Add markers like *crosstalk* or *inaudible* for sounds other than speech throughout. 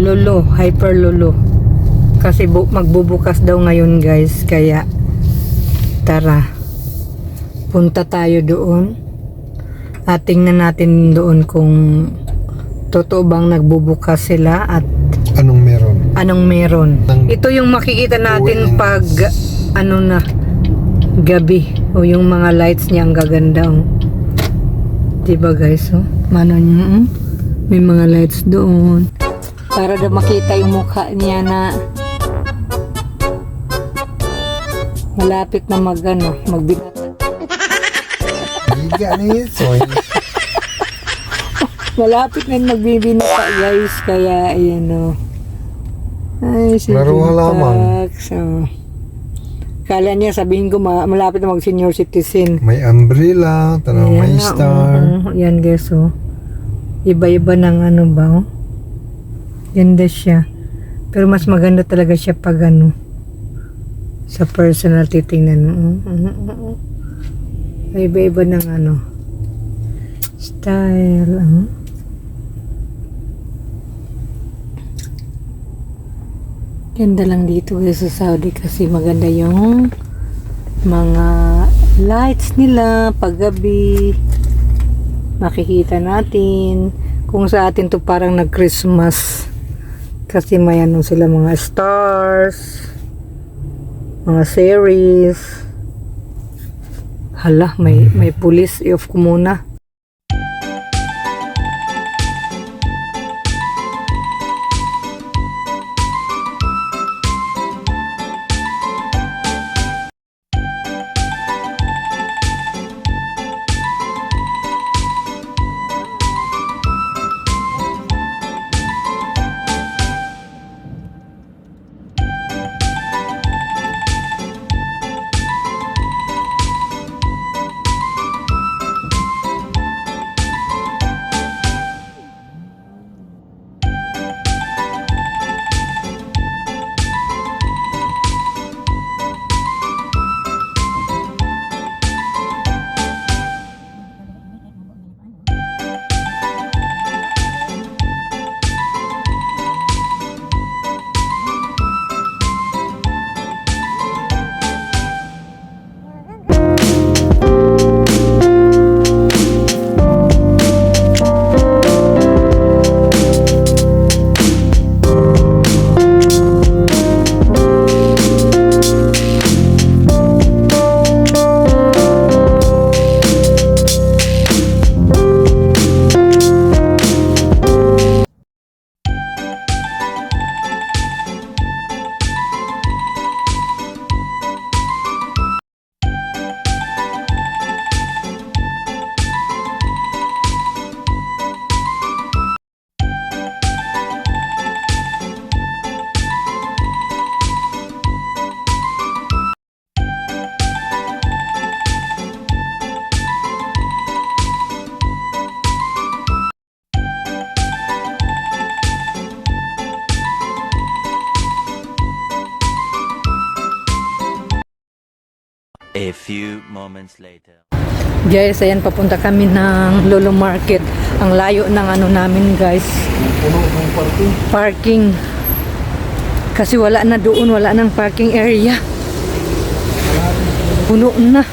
lolo, hyper lolo. Kasi bu- magbubukas daw ngayon guys, kaya tara. Punta tayo doon. At tingnan natin doon kung totoo bang nagbubukas sila at Anong meron? anong meron. Ang- Ito yung makikita natin pag ano na gabi o yung mga lights niya ang gaganda. Oh. Diba guys? Oh? Mano niya? oh? May mga lights doon. Para daw makita yung mukha niya na malapit na mag ano, magbinata. Giga ni Soy. *laughs* Malapit na magbibinata guys. Kaya ayan o. Ay, si Laro halaman. Oh. Kala niya sabihin ko ma- malapit na mag senior citizen. May umbrella, tanaw may star. yan guys oh. Iba-iba ng ano ba oh. Ganda siya. Pero mas maganda talaga siya pag ano. Sa personal titingnan mo. Oh, oh, oh. May Iba-iba ng ano. Style. Oh. Ganda lang dito guys sa Saudi kasi maganda yung mga lights nila paggabi makikita natin kung sa atin to parang nag Christmas kasi may ano sila mga stars mga series. Hala may may police i-off muna A few moments later. guys ayan papunta kami ng Lolo Market. Ang layo ng ano namin guys. Puno ng parking. parking kasi wala na doon wala nang parking area. Puno na.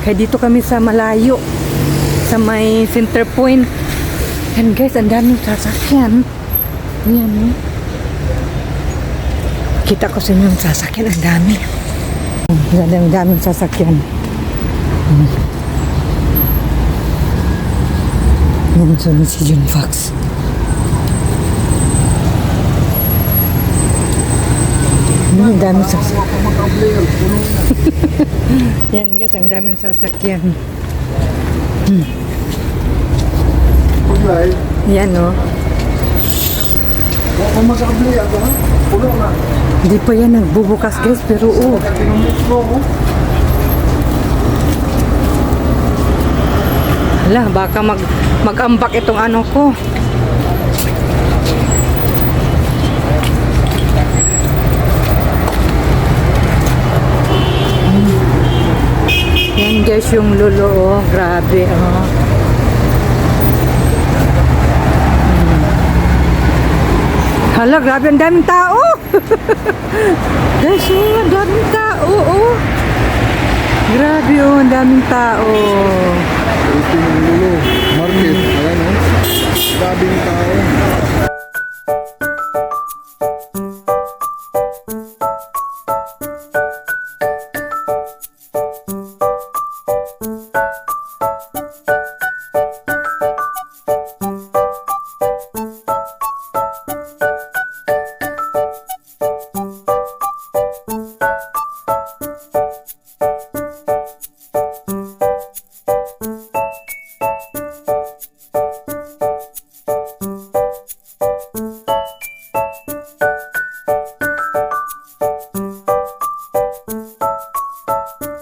Kaya dito kami sa malayo sa may center point. Yan guys ang daming sasakyan. Yan oh. kita ko sa inyo yung sasakyan ang dami. yan ang daming sasakyan Hmm. yan sunod si June Fox Ang dami sasakyan. *laughs* Yan guys, ang daming sasakyan. Kulay. Yan oh. Kung magkabli ako ha? Puno na. Hindi pa yan nagbubukas guys, pero ko oh. Hala, baka mag mag-ambak itong ano ko. Yan guys yung lulo oh. Grabe oh. Hala, grabe, ang daming tao. *laughs* Guys, oh, ang daming tao, oh. Grabe, oh, ang daming tao. Ito yung lulo. Market. Ayan o. Daming tao. Guys,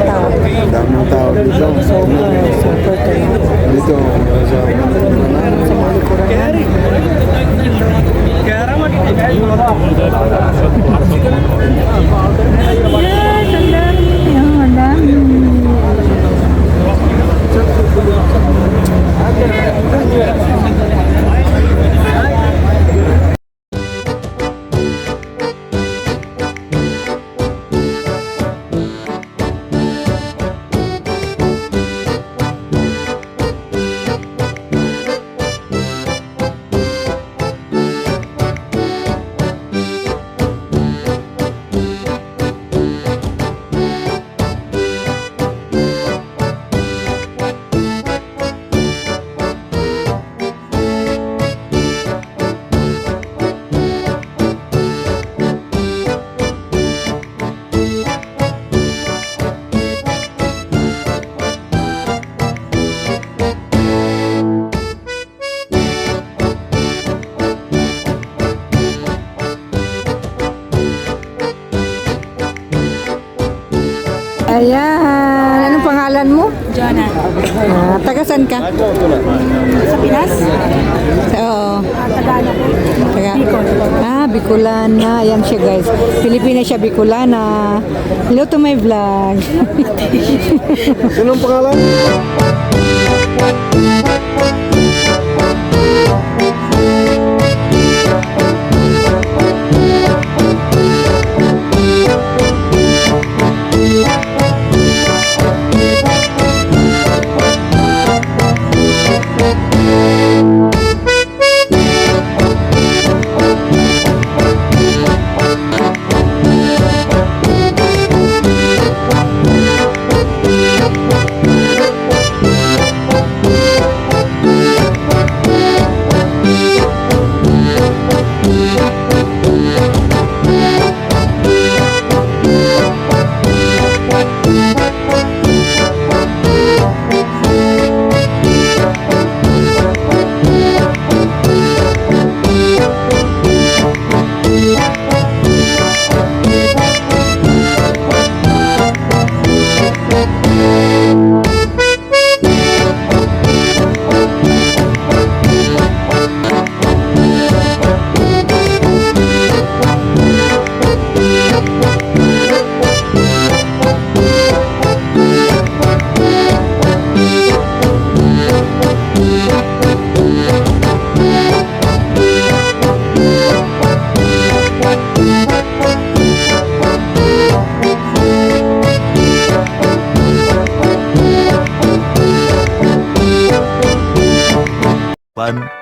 siya. Ang daming tao. Daming tao dito. Super, super tayo. Dito. Sa Sa mga likuran namin. Yes, ang dami. Oh, ang dami. Ayan. Taga saan ka? Sa Pinas? Oo. Tagalog. Taga, ah, Bicolana. Ayan siya guys. Pilipina siya, Bicolana. Hello to my vlog. *laughs* Sinong pangalan?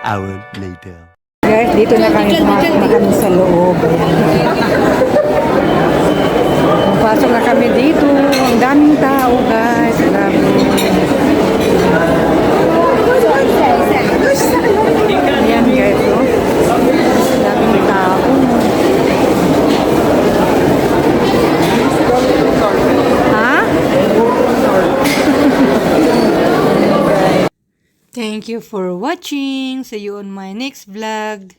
Hour later. Guys, dito na kami kami sa loob. Pasok na kami dito. Ang daming tao, guys. Grabe. Ayan, guys. Oh. Ang daming tao. Ha? Thank you for watching. See you on my next vlog.